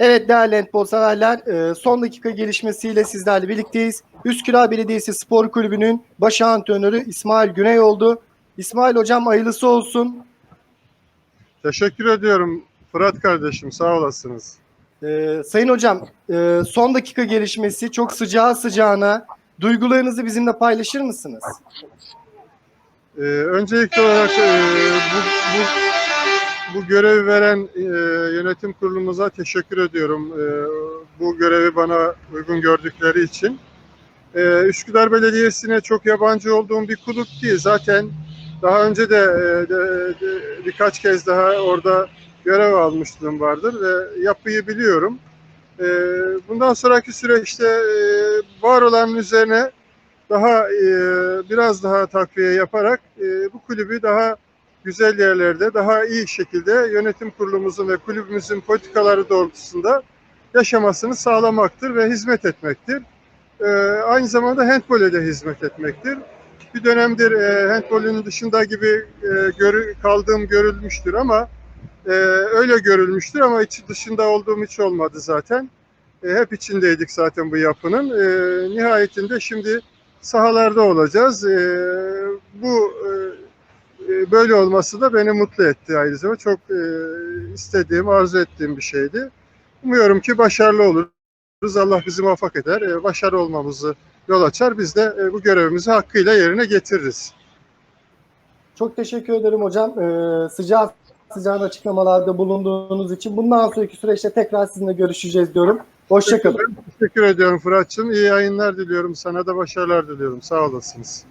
Evet değerli handbol severler e, son dakika gelişmesiyle sizlerle birlikteyiz. Üsküdar Belediyesi Spor Kulübü'nün baş antrenörü İsmail Güney oldu. İsmail hocam hayırlısı olsun. Teşekkür ediyorum Fırat kardeşim sağ olasınız. E, sayın hocam e, son dakika gelişmesi çok sıcağı sıcağına duygularınızı bizimle paylaşır mısınız? Ee, öncelikli olarak e, bu, görevi veren e, yönetim kurulumuza teşekkür ediyorum. E, bu görevi bana uygun gördükleri için. E, Üsküdar Belediyesi'ne çok yabancı olduğum bir kulüp değil. Zaten daha önce de, e, de- de birkaç kez daha orada görev almışlığım vardır ve yapıyı biliyorum. E, bundan sonraki süreçte e, var olanın üzerine daha e, biraz daha takviye yaparak e, bu kulübü daha güzel yerlerde, daha iyi şekilde yönetim kurulumuzun ve kulübümüzün politikaları doğrultusunda yaşamasını sağlamaktır ve hizmet etmektir. E, aynı zamanda handbole de hizmet etmektir. Bir dönemdir e, handbolün dışında gibi e, görü, kaldığım görülmüştür ama e, öyle görülmüştür ama içi dışında olduğum hiç olmadı zaten. E, hep içindeydik zaten bu yapının. E, nihayetinde şimdi sahalarda olacağız. E, bu e, böyle olması da beni mutlu etti aynı zamanda. Çok e, istediğim, arzu ettiğim bir şeydi. Umuyorum ki başarılı oluruz. Allah bizi muvaffak eder. E, başarılı olmamızı yol açar. Biz de e, bu görevimizi hakkıyla yerine getiririz. Çok teşekkür ederim hocam. E, sıcağı sıcağın açıklamalarda bulunduğunuz için. Bundan sonraki süreçte tekrar sizinle görüşeceğiz diyorum. Hoşçakalın. Teşekkür ediyorum Fırat'cığım. İyi yayınlar diliyorum. Sana da başarılar diliyorum. Sağ olasınız.